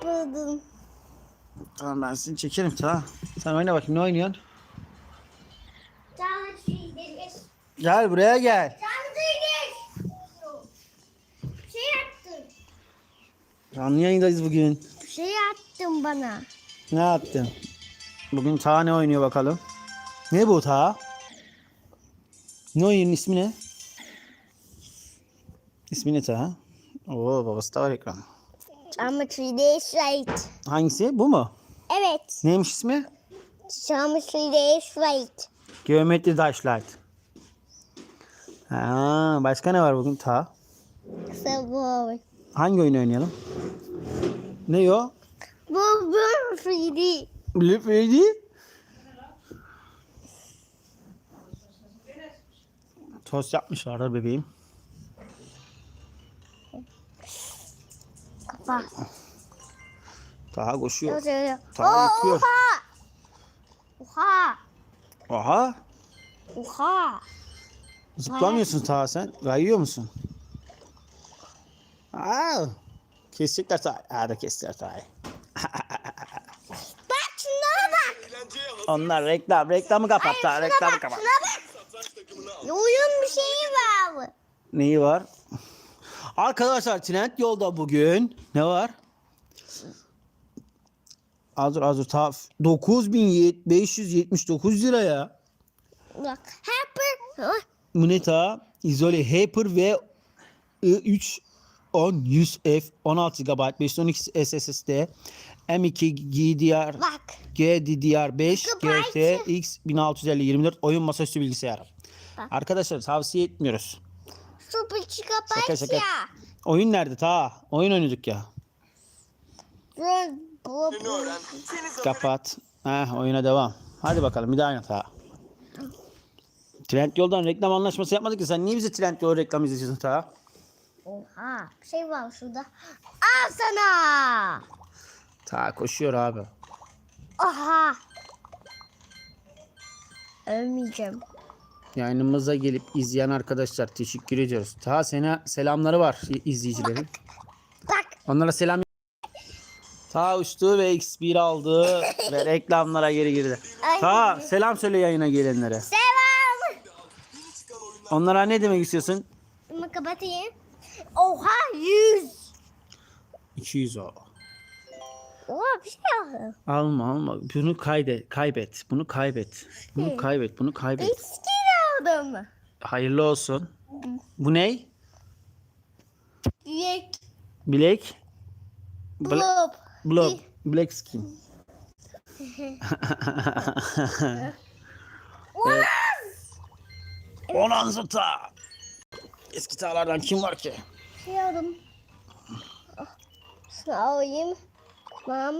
Kapadım. Tamam ben seni çekerim tamam. Sen oyna bakayım ne oynuyorsun? Gel buraya gel. Canlı. Şey attın. Canlı yayındayız bugün. Şey attın bana. Ne yaptın? Bugün Ta ne oynuyor bakalım. Ne bu Ta? Ne oyunun ismi ne? İsmi ne Ta? Oo babası da var ekran. Canlı çiğdeniz right. Hangisi? Bu mu? Evet. Neymiş ismi? Canlı çiğdeniz right. Geometri Dashlight. Ha, başka ne var bugün Ta? Bu. Hangi oyunu oynayalım? Ne o? Bu bu Freddy. Blue Freddy? Tost yapmışlar da bebeğim. Kapa. Daha koşuyor. Oha. Tamam, yıkıyor. Oha. Aha. Oha. Zıplamıyorsun ta sen. Kayıyor musun? Aa. Kesecekler ta. Aa da kestiler ta. Bak şuna bak. Onlar reklam. Reklamı kapat ta. Şuna Reklamı bak. kapat. Şuna bak. Oyun bir şeyi var. Neyi var? Arkadaşlar trend yolda bugün ne var? Azur azur ta 9579 lira ya. Bak. Hyper. Bu ne ta? İzole Hyper ve i3 10 100F 16 GB 512 SSD M2 GDR Bak. GDDR5 Gigabyte. GTX 1650 24 oyun masaüstü bilgisayar. Bak. Arkadaşlar tavsiye etmiyoruz. Super Şaka şaka. Oyun nerede ta? Oyun oynuyorduk ya. Kapat. Heh, oyuna devam. Hadi bakalım bir daha oynat ha. Trendyol'dan reklam anlaşması yapmadık ki sen niye bize Trendyol reklam izletiyorsun ta? Oha. Bir şey var şurada. Al sana. Ta koşuyor abi. Oha. Ölmeyeceğim. Yayınımıza gelip izleyen arkadaşlar teşekkür ediyoruz. Ta sana selamları var izleyicilerin. Bak. Onlara selam. Ta uçtu ve X1 aldı ve reklamlara geri girdi. Ta selam söyle yayına gelenlere. Selam. Onlara ne demek istiyorsun? Bunu kapatayım. Oha 100. 200 o. Oha bir şey aldım. Alma alma. Bunu kaydet, kaybet. Bunu kaybet. Bunu kaybet. Bunu kaybet. Bir aldım. Hayırlı olsun. Bu ne? Büyük. Black. Bla- Blob. Blob. Black skin. Olan zıta. Eski tağlardan kim var ki? Şey. Ah, Şunu alayım. Tamam.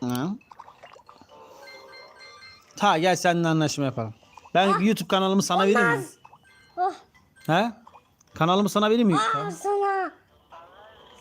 Hı? Ta gel seninle anlaşma yapalım. Ben YouTube kanalımı sana vereyim mi? Oh, He? Kanalımı sana vereyim mi? al sana.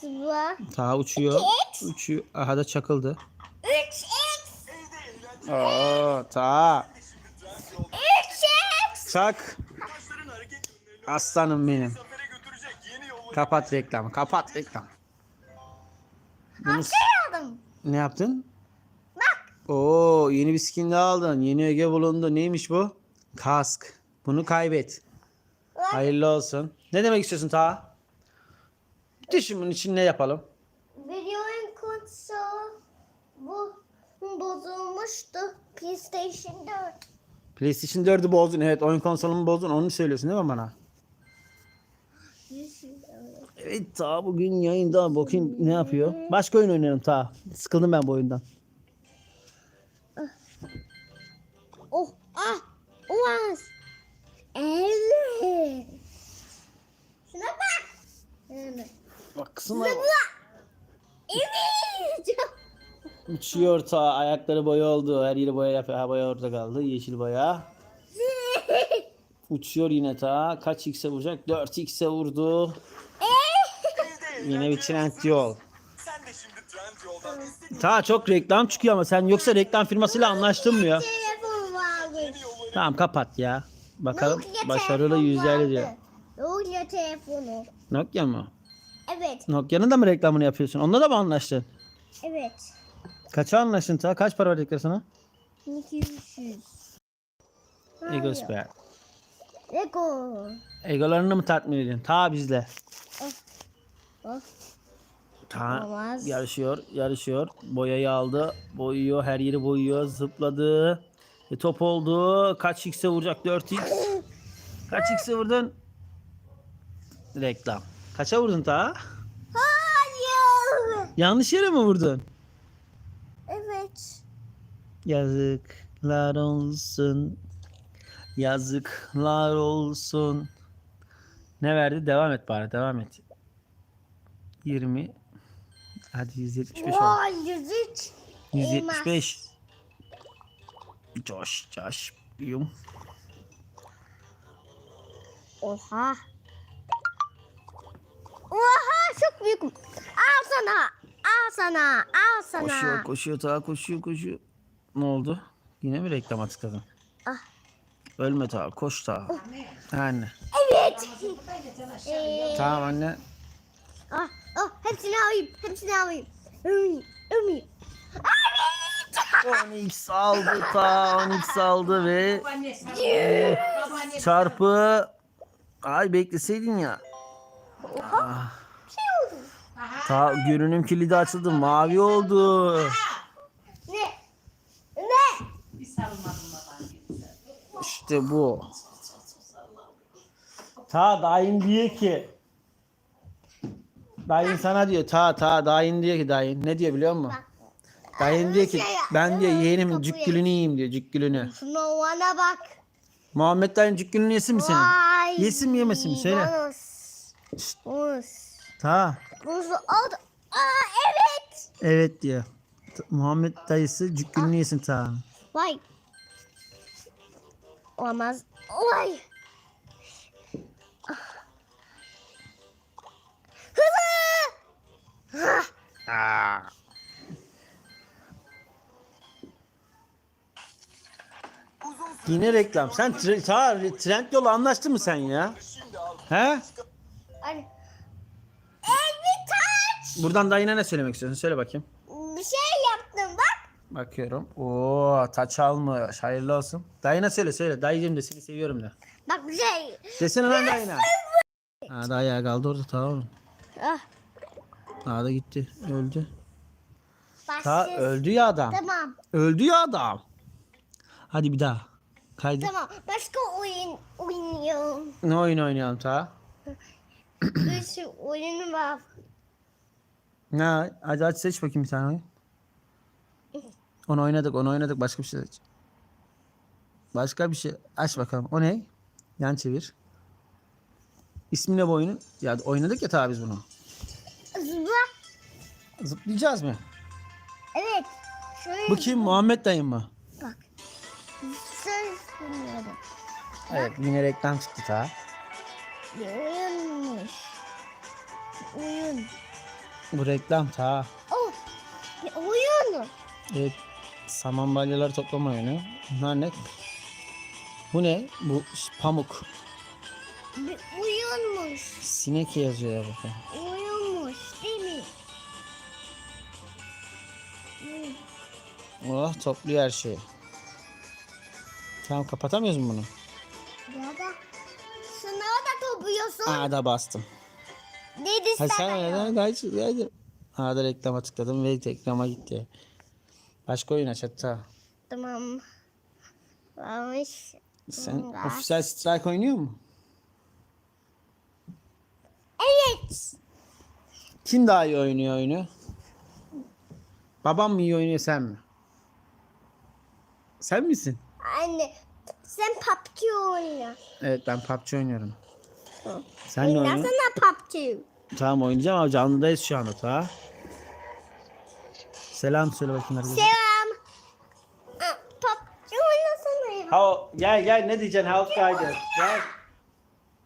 Sıva. Ta uçuyor. Uçuyor. Aha da çakıldı. 3x. Oo, ta. 3x. Çak. Aslanım benim. Kapat reklamı. Kapat reklam. Bunu Şey aldım. ne yaptın? Bak. Oo, yeni bir skin daha aldın. Yeni öge bulundu. Neymiş bu? Kask. Bunu kaybet. Hayırlı olsun. Ne demek istiyorsun ta? Düşün bunun için ne yapalım? Videonun konsol bu bozulmuştu. PlayStation 4. PlayStation 4'ü bozdun. Evet oyun konsolumu bozdun. Onu söylüyorsun değil mi bana? Evet ta bugün yayında bakayım ne yapıyor. Başka oyun oynayalım ta. Sıkıldım ben bu oyundan. Olamaz. Evet. Şuna bak. Evet. Baksana. Evet. Uçuyor ta ayakları boya oldu. Her yeri boya yapıyor. Ha boya orada kaldı. Yeşil boya. Uçuyor yine ta. Kaç x'e vuracak? 4 x'e vurdu. Yine bir trend yol. Ta çok reklam çıkıyor ama sen yoksa reklam firmasıyla anlaştın mı ya? Tamam kapat ya. Bakalım Nokia başarılı telefon yüzler vardı. diyor. Nokia telefonu. Nokia mı? Evet. Nokia'nın da mı reklamını yapıyorsun? Onunla da mı anlaştın? Evet. Kaça anlaştın ta? Kaç para verdikler sana? 200. Egos be. Lego. Egolarını mı tatmin? Ta bizle. Ta Olmaz. yarışıyor, yarışıyor. Boyayı aldı. Boyuyor, her yeri boyuyor. Zıpladı. E, top oldu. Kaç x'e vuracak? 4x. Kaç x'e vurdun? Reklam. Kaça vurdun ta? Hayır. Yanlış yere mi vurdun? Evet. Yazıklar olsun. Yazıklar olsun. Ne verdi? Devam et bari. Devam et. 20. Hadi 175 oldu. Vay yüzük. 175. Josh, Josh, Bium. Oha. Oha çok büyük. Al sana. Al sana. Al sana. Koşuyor koşuyor ta koşuyor koşuyor. Ne oldu? Yine mi reklam açıkladın? Ah. Ölme ta koş ta. Oh. Anne. Evet. Ee... Tamam anne. Ah, ah hepsini alayım. Hepsini alayım. Ömeyim. Ömeyim. 10x aldı ta 10x aldı ve çarpı ay bekleseydin ya. Ah. Ta görünüm kilidi açıldı mavi oldu. İşte bu. Ta daim diyor ki daim sana diyor ta ta daim diyor ki daim ne diyor biliyor musun? Dayın diyor ki ben diyor yeğenim cükkülünü yiyeyim diyor cükkülünü. Şuna bana bak. Muhammed dayın cükkülünü yesin mi senin? Vay. Yesin mi yemesin mi söyle. Bonus. Bonus. Ta Bonus oldu. Aa evet. evet diyor. Ta- Muhammed dayısı cükkülünü yesin ta. Vay. Olamaz. Vay. Yine reklam. Sen tre- ta trend yolu anlaştın mı sen ya? He? Taç. Buradan dayına ne söylemek istiyorsun? Söyle bakayım. Bir şey yaptım bak. Bakıyorum. Oo taç almış. Hayırlı olsun. Dayına söyle söyle. Dayıcım de seni seviyorum de. Bak bir şey. Desene lan dayına. Ha da ayağı kaldı orada tamam. Ah. Daha da gitti. Öldü. Ta Başsız. öldü ya adam. Tamam. Öldü ya adam. Hadi bir daha. Kaydı. Tamam. Başka oyun oynuyorum. Ne oyun oynayalım ta? bir sürü oyun var. Ne? Hadi hadi seç bakayım bir tane oyun. Onu oynadık, onu oynadık. Başka bir şey seç. Başka bir şey. Aç bakalım. O ne? Yan çevir. İsmi ne bu oyunun? Ya oynadık ya tabi biz bunu. Zıpla. Zıplayacağız mı? Evet. Şöyle Bu kim? Muhammed dayım mı? Evet yine reklam çıktı ta. Oyunmuş. Oyun. Bu reklam ta. Oh. Oyun. Evet. Saman balyaları toplama oyunu. Bunlar ne? Bu ne? Bu pamuk. Bir oyunmuş. Sinek yazıyor ya bakın. Oyunmuş değil mi? Oh topluyor her şeyi. Tamam kapatamıyoruz mu bunu? Ya da sınava da topluyorsun. Aa da bastım. Dedi Hadi sen sana. oyna. Hadi, hadi, hadi. Aa da reklama tıkladım ve reklama gitti. Başka oyun aç hatta. Tamam. Varmış. Sen Var. Official Strike oynuyor mu? Evet. Kim daha iyi oynuyor oyunu? Babam mı iyi oynuyor sen mi? Sen misin? Anne sen PUBG oyna. Evet ben PUBG oynuyorum. Sen ne oynuyorsun? Oynasana PUBG. Tamam oynayacağım ama canlıdayız şu anda ta. Selam söyle bakayım herkese. Selam. Aa, PUBG oynasana ya. Ha, gel gel ne diyeceksin Halk Kaydı? Gel.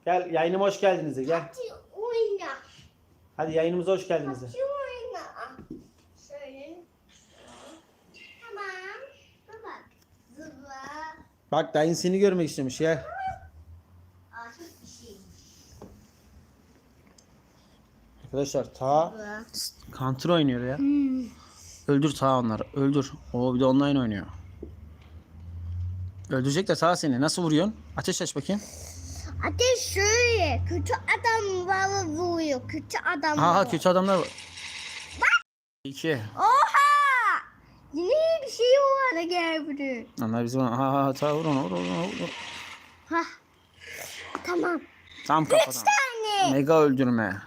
Gel yayınıma hoş geldiniz de gel. PUBG oyna. Hadi yayınımıza hoş geldiniz de. PUBG oyna. Ah, Şöyle. Tamam. Bak. Zıpla. Bak dayın seni görmek istemiş ya. Aa, çok bir. Arkadaşlar ta. Counter oynuyor ya. Öldür ta onları. Öldür. O bir de online oynuyor. Öldürecek de ta seni. Nasıl vuruyorsun? Ateş aç bakayım. Ateş şöyle. Kötü adam var vuruyor. Kötü adam Ha ha var. kötü adamlar var. İki. Oha! Yine bir şey var gel buraya. Onlar bizim ha ha ta vur onu vur onu vur. Hah. Tamam. Tam kafadan. Anne. Mega öldürme.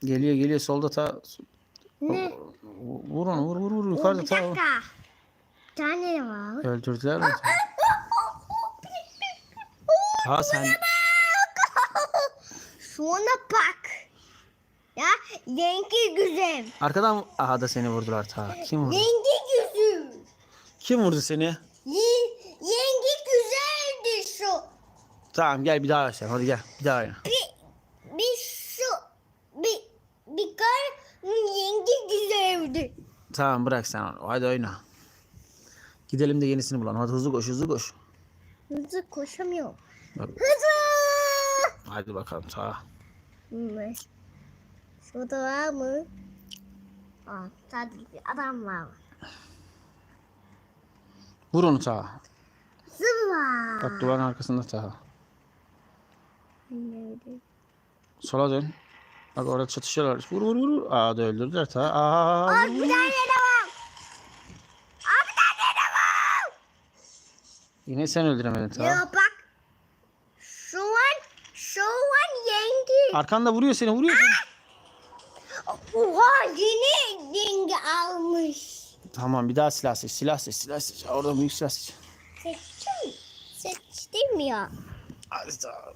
Geliyor geliyor solda ta. Ne? Vur onu vur vur vur yukarıda Bir ta. dakika. Bir tane de var. Öldürdüler mi? Ta sen Şuna bak. Ya rengi güzel. arkadan aha da seni vurdular ta. Kim vurdu? Rengi güzel. Kim vurdu seni? Ye- Rengi güzeldi şu. Tamam gel bir daha başlayalım. Hadi gel. Bir daha oyna. Bir, bir şu. Bir, bir kar rengi güzeldi. Tamam bırak sen onu. Hadi oyna. Gidelim de yenisini bulalım. Hadi hızlı koş hızlı koş. Hızlı koşamıyorum. Bak, Hızlı. hadi bakalım. Hmm. Şurada var mı? Aa, sadece bir adam var. Vur onu ta. Zıva. Bak duvarın arkasında ta. Sola dön. Bak orada çatışıyorlar. Vur vur vur. Aa da öldürdüler ta. Aa, vur, bir tane de var. Bir tane de var. Yine sen öldüremedin ta. Ya bak. Şu an, şu an yengi. Arkanda vuruyor seni vuruyor seni. Oha yeni rengi almış. Tamam bir daha silah seç. Silah seç. Silah seç. Orada büyük silah seç. Seçtim. Seçtim ya. Hadi ta.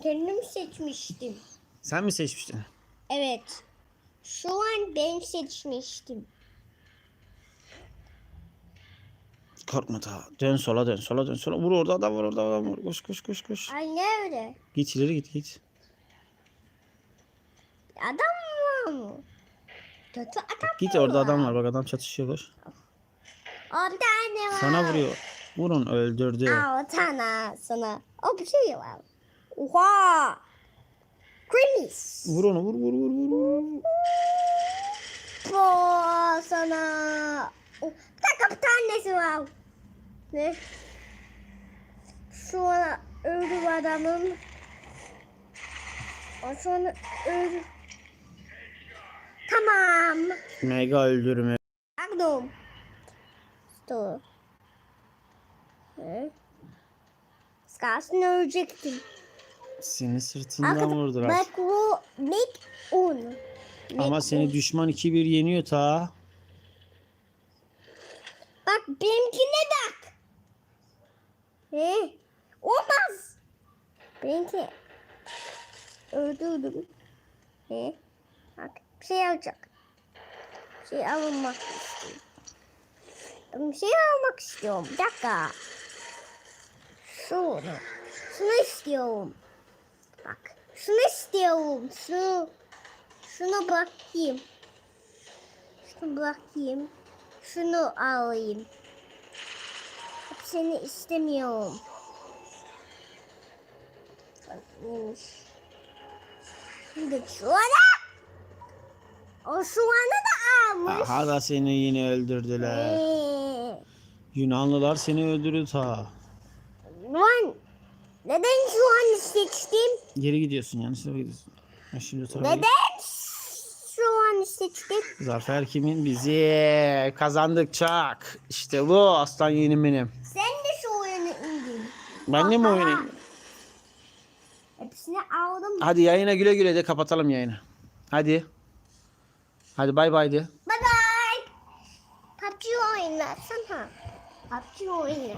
Kendim seçmiştim. Sen mi seçmiştin? Evet. Şu an ben seçmiştim. Korkma ta. Dön sola dön. Sola dön. Sola. Vur orada adam var orada adam var. Koş koş koş koş. Ay nerede? Git ileri git git. Adam var mı? Kötü adam Git orada var? adam var. Bak adam çatışıyor koş. O tane var. Sana vuruyor. Vurun öldürdü. Aa, o tane sana. O bir şey var. Oha. Krimis. Vur onu vur vur vur vur. vur. Bu sana. Oh, bir tanesi var. Ne? An öldü adamın. O sonra öldü. Tamam. Mega öldürme. Pardon. Dur. Skarsın ölecektim. Seni sırtından Arkada- vurdular. Bak bu Big Un. Ama seni düşman 2-1 yeniyor ta. Bak benimkine bak. He? Olmaz. Benimki öldürdüm. He? Bak bir şey alacak. Bir şey almak istiyorum. Bir şey almak istiyorum. Bir dakika. Şunu. Şunu istiyorum. Bak. Şunu istiyorum. Şunu. Şunu bırakayım. Şunu bırakayım. Şunu alayım. Hepsini istemiyorum. Neymiş? Şimdi şu ana. O şu ana da almış. Aha da seni yine öldürdüler. Ee, Yunanlılar seni öldürdü ta. Lan neden şu an seçtim? Geri gidiyorsun yanlış tarafa gidiyorsun. Ha, şimdi tarafa. Neden şu an seçtim? Zafer kimin? Bizi kazandık çak. İşte bu aslan yeğenim benim. Sen de şu oyunu indin. Ben de mi Aha. oynayayım? Hepsini aldım. Hadi yayına güle güle de kapatalım yayını. Hadi. Hadi bay bay de. Bye bye. PUBG oynasana. PUBG oyna.